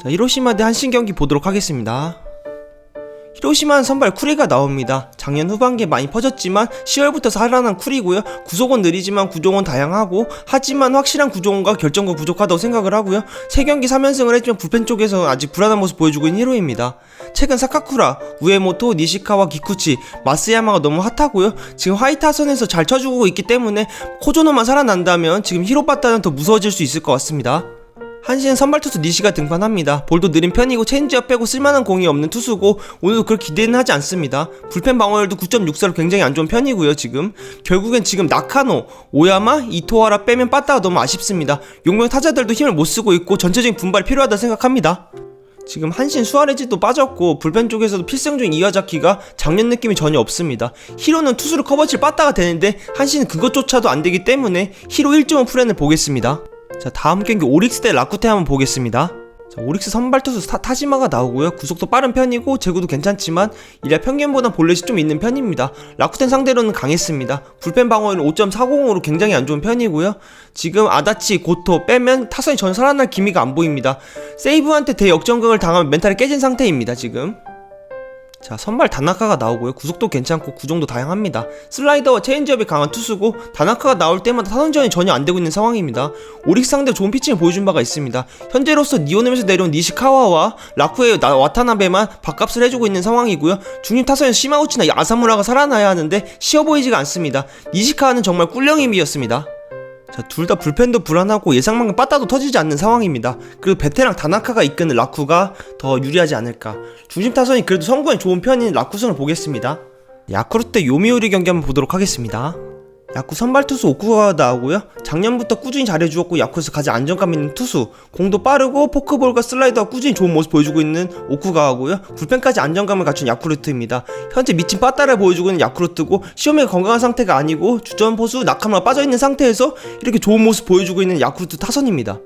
자, 히로시마 대 한신 경기 보도록 하겠습니다. 히로시마는 선발 쿠리가 나옵니다. 작년 후반기에 많이 퍼졌지만 10월부터 살아난 쿠리고요. 구속은 느리지만 구종은 다양하고 하지만 확실한 구종과 결정과 부족하다고 생각을 하고요. 3경기 3연승을 했지만 불펜 쪽에서 아직 불안한 모습 보여주고 있는 히로입니다. 최근 사카쿠라, 우에모토, 니시카와 기쿠치, 마스야마가 너무 핫하고요. 지금 화이트 하선에서 잘 쳐주고 있기 때문에 코조노만 살아난다면 지금 히로바타는 더 무서워질 수 있을 것 같습니다. 한시는 선발 투수 니시가 등판합니다. 볼도 느린 편이고 체인지업 빼고 쓸만한 공이 없는 투수고 오늘도 그걸 기대는 하지 않습니다. 불펜 방어율도 9.64로 굉장히 안 좋은 편이고요. 지금 결국엔 지금 나카노, 오야마, 이토하라 빼면 빠따가 너무 아쉽습니다. 용병 타자들도 힘을 못 쓰고 있고 전체적인 분발이 필요하다 생각합니다. 지금 한신 수아레지도 빠졌고 불펜 쪽에서도 필승 중인 이와자키가 작년 느낌이 전혀 없습니다. 히로는 투수를 커버칠 빠따가 되는데 한신은 그것조차도 안 되기 때문에 히로 1.5 플랜을 보겠습니다. 자 다음 경기 오릭스 대 라쿠테 한번 보겠습니다. 자 오릭스 선발 투수 타, 타지마가 나오고요. 구속도 빠른 편이고 제구도 괜찮지만 이라 평균보다 볼넷이 좀 있는 편입니다. 라쿠텐 상대로는 강했습니다. 불펜 방어율은 5.40으로 굉장히 안 좋은 편이고요. 지금 아다치, 고토 빼면 타선이 전혀 살아날 기미가 안 보입니다. 세이브한테 대역전극을 당하면 멘탈이 깨진 상태입니다. 지금. 자 선발 다나카가 나오고요. 구속도 괜찮고 구종도 다양합니다. 슬라이더와 체인지업이 강한 투수고 다나카가 나올 때마다 타선전이 전혀 안 되고 있는 상황입니다. 오릭스 상대 좋은 피칭을 보여준 바가 있습니다. 현재로서 니오넴에서 내려온 니시카와와 라쿠의 나- 와타나베만 밥값을 해주고 있는 상황이고요. 중립 타선에 시마우치나 아사무라가 살아나야 하는데 쉬워 보이지가 않습니다. 니시카와는 정말 꿀렁임이었습니다 자, 둘 다 불펜도 불안하고 예상만큼 빠따도 터지지 않는 상황입니다. 그리고 베테랑 다나카가 이끄는 라쿠가 더 유리하지 않을까. 중심 타선이 그래도 성공에 좋은 편인 라쿠승을 보겠습니다. 야쿠르트 요미우리 경기 한번 보도록 하겠습니다. 야쿠 선발 투수 오쿠가 나오고요. 작년부터 꾸준히 잘해주었고 야쿠에서 가장 안정감 있는 투수. 공도 빠르고 포크볼과 슬라이더가 꾸준히 좋은 모습 보여주고 있는 오쿠가하고요. 불펜까지 안정감을 갖춘 야쿠르트입니다. 현재 미친 빠따를 보여주고 있는 야쿠르트고 시오메가 건강한 상태가 아니고 주전 포수 나카무라 빠져있는 상태에서 이렇게 좋은 모습 보여주고 있는 야쿠르트 타선입니다.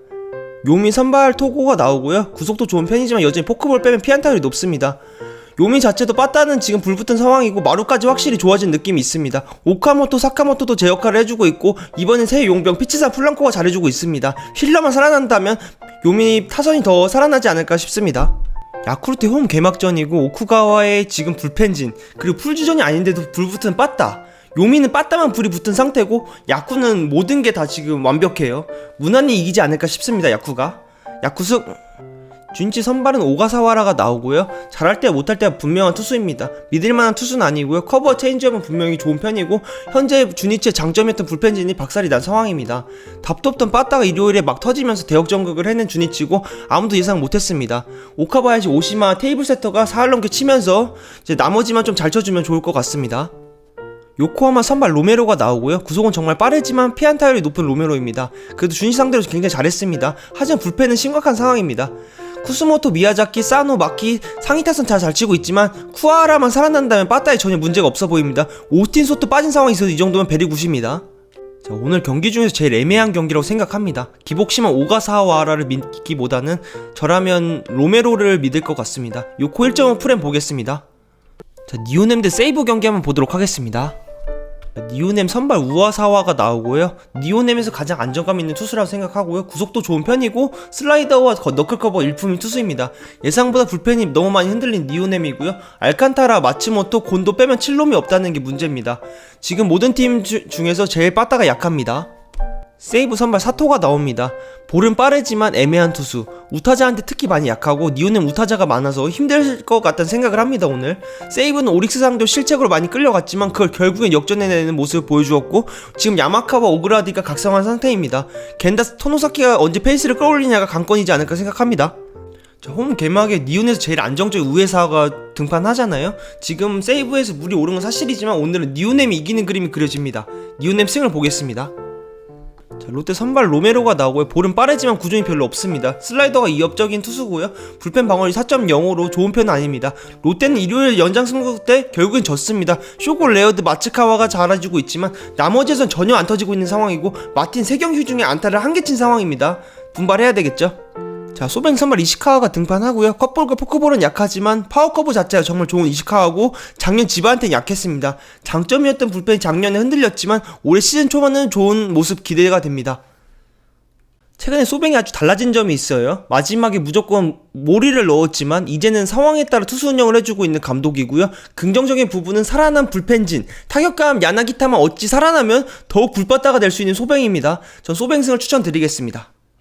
요미 선발 토고가 나오고요. 구속도 좋은 편이지만 여전히 포크볼 빼면 피안타율이 높습니다. 요미 자체도 빠따는 지금 불붙은 상황이고 마루까지 확실히 좋아진 느낌이 있습니다. 오카모토, 사카모토도 제 역할을 해주고 있고 이번엔 새 용병 피치사 플랑코가 잘해주고 있습니다. 힐러만 살아난다면 요미 타선이 더 살아나지 않을까 싶습니다. 야쿠르트 홈 개막전이고 오쿠가와의 지금 불펜진 그리고 풀주전이 아닌데도 불붙은 빠따 요미는 빠따만 불이 붙은 상태고 야쿠는 모든 게 다 지금 완벽해요 무난히 이기지 않을까 싶습니다 야쿠가 야쿠승 준치 선발은 오가사와라가 나오고요. 잘할 때 못할 때가 분명한 투수입니다. 믿을만한 투수는 아니고요. 커버 체인지업은 분명히 좋은 편이고 현재 준이치의 장점이었던 불펜진이 박살이 난 상황입니다. 답도 없던 빠따가 일요일에 막 터지면서 대역 전극을 해낸 준이치고 아무도 예상 못했습니다. 오카바야시 오시마 테이블 세터가 사흘 넘게 치면서 이제 나머지만 좀 잘 쳐주면 좋을 것 같습니다. 요코하마 선발 로메로가 나오고요. 구속은 정말 빠르지만 피안타율이 높은 로메로입니다. 그래도 준시 상대로 굉장히 잘했습니다. 하지만 불펜은 심각한 상황입니다. 쿠스모토, 미야자키, 사노, 마키 상위 타선 다 잘 치고 있지만 쿠아라만 살아난다면 빠따에 전혀 문제가 없어 보입니다. 오스틴 소트 빠진 상황이 있어서 이 정도면 베리 굿입니다. 자, 오늘 경기 중에서 제일 애매한 경기라고 생각합니다. 기복심한 오가사와라를 믿기보다는 저라면 로메로를 믿을 것 같습니다. 요코 1.5 프렘 보겠습니다. 자, 니오넴 대 세이브 경기 한번 보도록 하겠습니다. 자, 니오넴 선발 우아사와가 나오고요. 니오넴에서 가장 안정감 있는 투수라고 생각하고요. 구속도 좋은 편이고 슬라이더와 거- 너클 커버 일품인 투수입니다. 예상보다 불펜이 너무 많이 흔들린 니오넴이고요. 알칸타라, 마츠모토, 곤도 빼면 칠롬이 없다는 게 문제입니다. 지금 모든 팀 주- 중에서 제일 빠따가 약합니다. 세이브 선발 사토가 나옵니다. 볼은 빠르지만 애매한 투수. 우타자한테 특히 많이 약하고 니오는 우타자가 많아서 힘들 것 같다는 생각을 합니다 오늘. 세이브는 오릭스 상대로 실책으로 많이 끌려갔지만 그걸 결국엔 역전해내는 모습을 보여주었고 지금 야마카와 오그라디가 각성한 상태입니다. 겐다 토노사키가 언제 페이스를 끌어올리냐가 관건이지 않을까 생각합니다. 자, 홈 개막에 니온에서 제일 안정적인 우회사가 등판하잖아요. 지금 세이브에서 물이 오른 건 사실이지만 오늘은 니오넴이 이기는 그림이 그려집니다. 니오넴 승을 보겠습니다. 자, 롯데 선발 로메로가 나오고요. 볼은 빠르지만 구종이 별로 없습니다. 슬라이더가 이업적인 투수고요. 불펜 방어율 4.05로 좋은 편은 아닙니다. 롯데는 일요일 연장 승부 때 결국엔 졌습니다. 쇼고 레어드 마츠카와가 잘해주고 있지만 나머지에선 전혀 안 터지고 있는 상황이고 마틴 3경기 중에 안타를 한 개 친 상황입니다. 분발해야 되겠죠? 자, 소뱅 선발 이시카와가 등판하고요. 컵볼과 포크볼은 약하지만 파워커브 자체가 정말 좋은 이시카와고 작년 지바한테는 약했습니다. 장점이었던 불펜이 작년에 흔들렸지만 올해 시즌 초반은 좋은 모습 기대가 됩니다. 최근에 소뱅이 아주 달라진 점이 있어요. 마지막에 무조건 몰이를 넣었지만 이제는 상황에 따라 투수 운영을 해주고 있는 감독이고요. 긍정적인 부분은 살아난 불펜진, 타격감 야나기타만 어찌 살아나면 더욱 불바다가 될 수 있는 소뱅입니다. 전 소뱅승을 추천드리겠습니다.